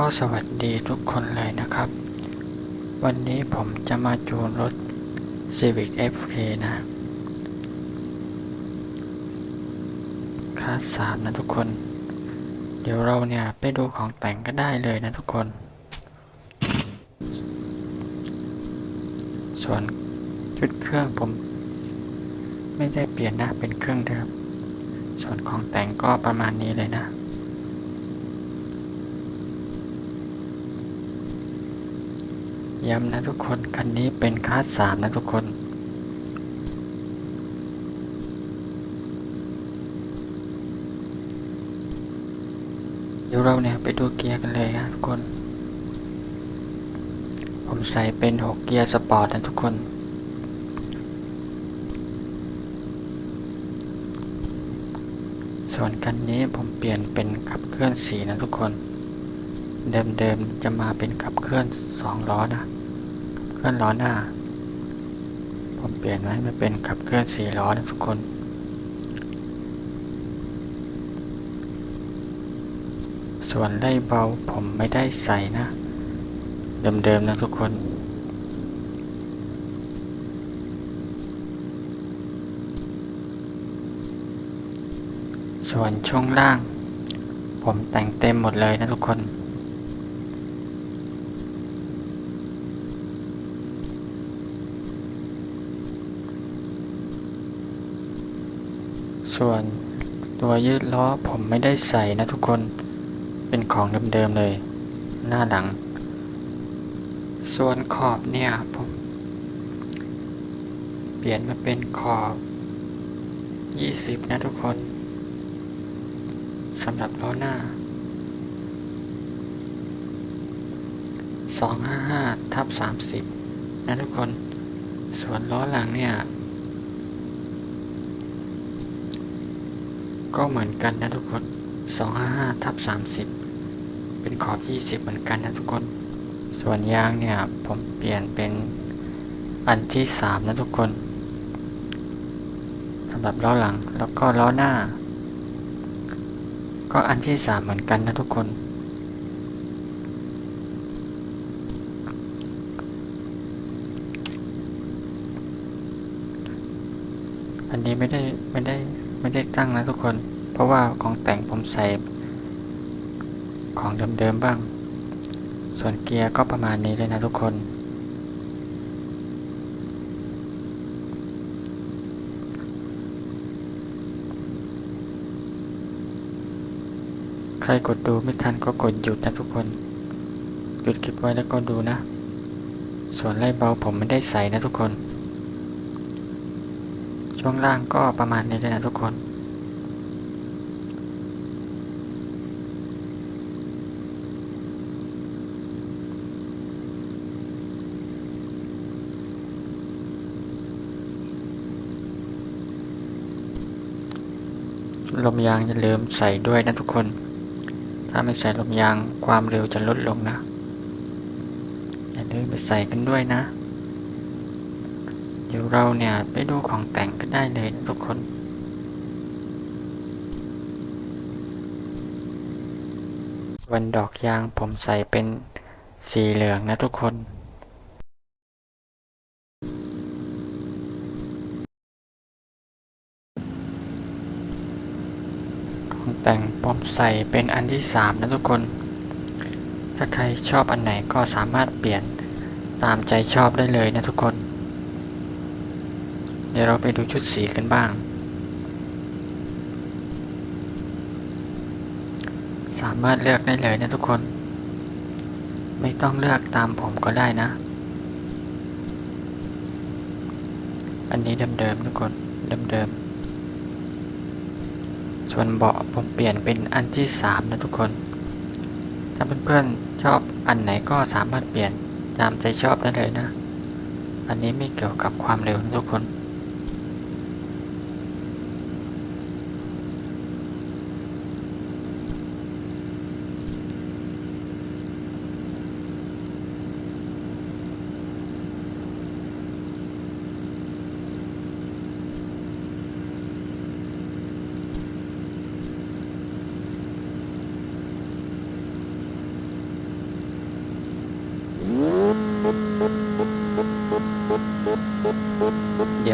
ก็สวัสดีทุกคนเลยนะครับ วันนี้ผมจะมาจูนรถ Civic FK นะคลาสสามนะทุกคน เดี๋ยวเราเนี่ยไปดูของแต่งก็ได้เลยนะทุกคน ส่วนชุดเครื่องผมไม่ได้เปลี่ยนนะเป็นเครื่องเดิม ส่วนของแต่งก็ประมาณนี้เลยนะ ย้ำนะทุกคนคันนี้เป็นคลาสสามนะทุกคนเดี๋ยวเราเนี่ยไปดูเกียร์กันเลยนะทุกคน ผมใส่เป็น 6 เกียร์สปอร์ตนะทุกคนส่วนคันนี้ผมเปลี่ยนเป็นขับเคลื่อนสีนะทุกคน เดิมๆจะมาเป็นขับเคลื่อนสองล้อนะ ลื่อนล้อหน้า ผมเปลี่ยนไว้มาเป็นขับเคลื่อนสี่ล้อนะทุกคนส่วนไล่เบาผมไม่ได้ใส่นะ เดิมๆนะทุกคน ส่วนช่วงล่าง ผมแต่งเต็มหมดเลยนะทุกคน ส่วนตัวยืดล้อผมไม่ได้ใส่นะทุกคน เป็นของเดิมๆเลย หน้าหลัง ส่วนขอบเนี่ยผม เปลี่ยนมาเป็นขอบ 20 นะทุกคนสำหรับล้อหน้า 255ทับ30 นะทุกคน ส่วนล้อหลังเนี่ย ก็เหมือนกันนะทุกคน 255ทับ30 เป็นขอบ 20 เหมือนกันนะทุกคน ส่วนยางเนี่ยผมเปลี่ยนเป็นอันที่ 3 นะทุกคนสำหรับล้อหลังแล้วก็ล้อหน้า ก็อันที่ 3 เหมือนกันนะทุกคน อันนี้ไม่ได้ไม่ได้ ไม่ได้ตั้งนะทุกคน เพราะว่าของแต่งผมใส่ของเดิมๆบ้าง ส่วนเกียร์ก็ประมาณนี้เลยนะทุกคน ใครกดดูไม่ทันก็กดหยุดนะทุกคน หยุดคลิปไว้แล้วก็ดูนะ ส่วนไล่เบาผมไม่ได้ใส่นะทุกคน ช่วงล่างก็ประมาณนี้เลยนะทุกคน ลมยางอย่าลืมใส่ด้วยนะทุกคน ถ้าไม่ใส่ลมยางความเร็วจะลดลงนะ อย่าลืมไปใส่กันด้วยนะเดี๋ยวเราเนี่ยไปดูของแต่ง ทุกคนวันดอกยางผมใส่เป็นสีเหลืองนะทุกคน ของแต่งผมใส่เป็นอันที่3นะทุกคน ถ้าใครชอบอันไหนก็สามารถเปลี่ยนตามใจชอบได้เลยนะทุกคน ดี๋ยวเราไปดูชุดสีกันบ้าง สามารถเลือกได้เลยนะทุกคน ไม่ต้องเลือกตามผมก็ได้นะ อันนี้เดิมๆทุกคนเดิมๆส่วนเบาะผมเปลี่ยนเป็นอันที่ 3 นะทุกคน ถ้าเพื่อนๆชอบอันไหนก็สามารถเปลี่ยนตามใจชอบได้เลยนะ อันนี้ไม่เกี่ยวกับความเร็วนะทุกคน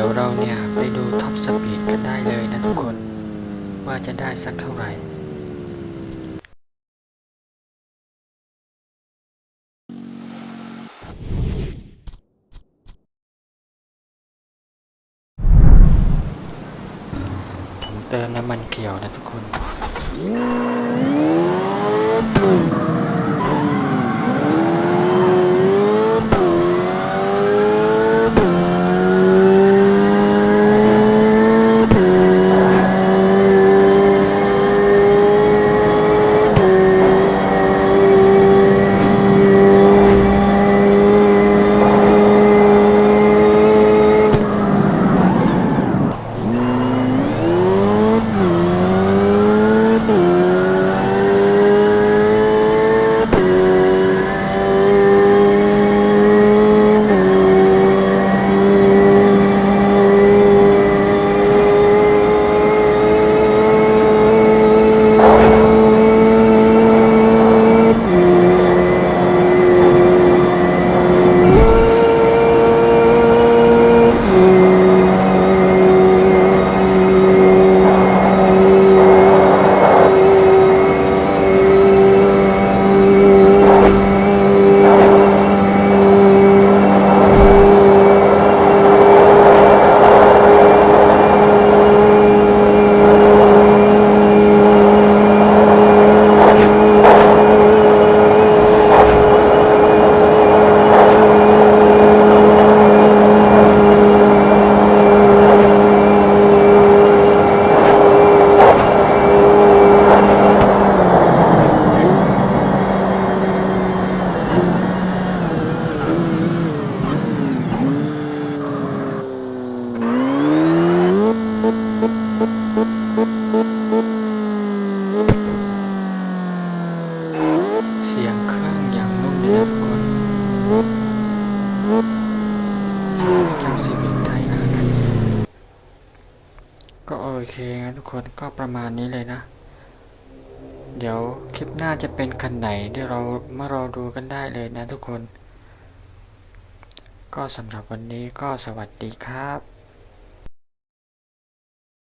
เเราเนี่ยไปดูท็อปสปีดกันได้เลยนะทุกคน ว่าจะได้สักเท่าไหร่ผมเติมน้ำมันเขียวนะทุกคน โอเคนะทุกคนก็ประมาณนี้เลยนะ เดี๋ยวคลิปหน้าจะเป็นคันไหนเดี๋ยวเรามารอดูกันได้เลยนะทุกคน ก็สำหรับวันนี้ก็สวัสดีครับ